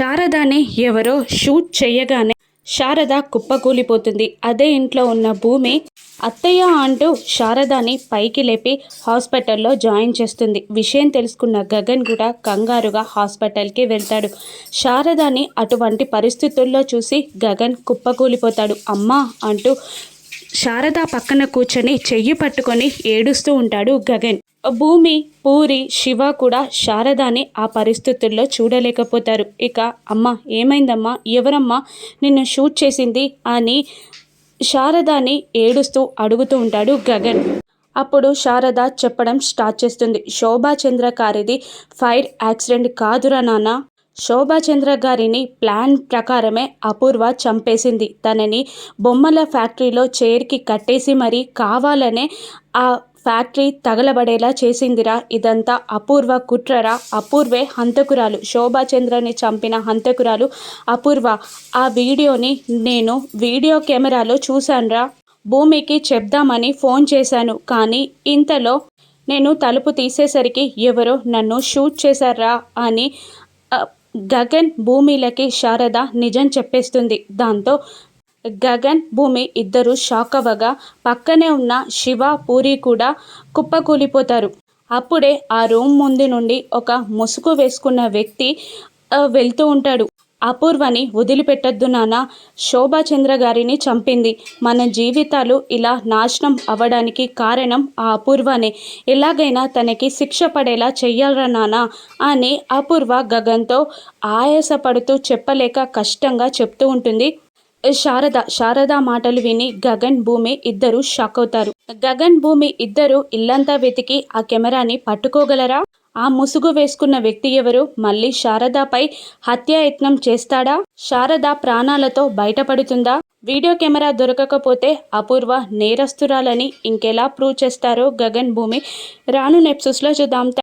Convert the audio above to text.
శారదాని ఎవరో షూట్ చేయగానే శారద కుప్పకూలిపోతుంది. అదే ఇంట్లో ఉన్న భూమి అత్తయ్య అంటూ శారదాని పైకి లేపి హాస్పిటల్లో జాయిన్ చేస్తుంది. విషయం తెలుసుకున్న గగన్ కూడా కంగారుగా హాస్పిటల్కి వెళ్తాడు. శారదాని అటువంటి పరిస్థితుల్లో చూసి గగన్ కుప్పకూలిపోతాడు. అమ్మా అంటూ శారద పక్కన కూర్చొని చెయ్యి పట్టుకొని ఏడుస్తూ ఉంటాడు గగన్. భూమి పూరి శివ కూడా శారదాని ఆ పరిస్థితుల్లో చూడలేకపోతారు. ఇక అమ్మ ఏమైందమ్మా? ఎవరమ్మా నిన్ను షూట్ చేసింది? అని శారదాని ఏడుస్తూ అడుగుతూ ఉంటాడు గగన్. అప్పుడు శారద చెప్పడం స్టార్ట్ చేస్తుంది. శోభాచంద్ర గారిది ఫైర్ యాక్సిడెంట్ కాదురా నాన్న. శోభాచంద్ర గారిని ప్లాన్ ప్రకారమే అపూర్వ చంపేసింది. తనని బొమ్మల ఫ్యాక్టరీలో చైర్కి కట్టేసి మరీ కావాలనే ఆ ఫ్యాక్టరీ తగలబడేలా చేసిందిరా ఇదంతా. అపూర్వ కుట్రరా. అపూర్వే హంతకురాలు. శోభాచంద్రని చంపిన హంతకురాలు అపూర్వ. ఆ వీడియోని నేను వీడియో కెమెరాలో చూశానురా. భూమికి చెప్దామని ఫోన్ చేశాను. కానీ ఇంతలో నేను తలుపు తీసేసరికి ఎవరో నన్ను షూట్ చేశారా అని గగన్ భూమిలకి శారద నిజం చెప్పేస్తుంది. దాంతో గగన్ భూమి ఇద్దరు షాక్ అవ్వగా పక్కనే ఉన్న శివ పూరి కూడా కుప్పకూలిపోతారు. అప్పుడే ఆ రూమ్ ముందు నుండి ఒక ముసుగు వేసుకున్న వ్యక్తి వెళ్తూ ఉంటాడు. అపూర్వని వదిలిపెట్టద్దు నాన్న శోభాచంద్ర గారిని చంపింది. మన జీవితాలు ఇలా నాశనం అవ్వడానికి కారణం ఆ అపూర్వనే. ఎలాగైనా తనకి శిక్ష పడేలా చెయ్యాలరా నాన్న అని అపూర్వ గగన్తో ఆయాసపడుతూ చెప్పలేక కష్టంగా చెప్తూ ఉంటుంది. శారద శారద మాటలు విని గగన్ భూమి ఇద్దరు షాక్ అవుతారు. గగన్ భూమి ఇద్దరు ఇల్లంతా వెతికి ఆ కెమెరాని పట్టుకోగలరా? ఆ ముసుగు వేసుకున్న వ్యక్తి ఎవరు? మళ్ళీ శారదపై హత్యాయత్నం చేస్తాడా? శారద ప్రాణాలతో బయటపడుతుందా? వీడియో కెమెరా దొరకకపోతే అపూర్వ నేరస్తురాలని ఇంకెలా ప్రూవ్ చేస్తారో గగన్ భూమి? రాను నెప్సెస్లో చూద్దాం.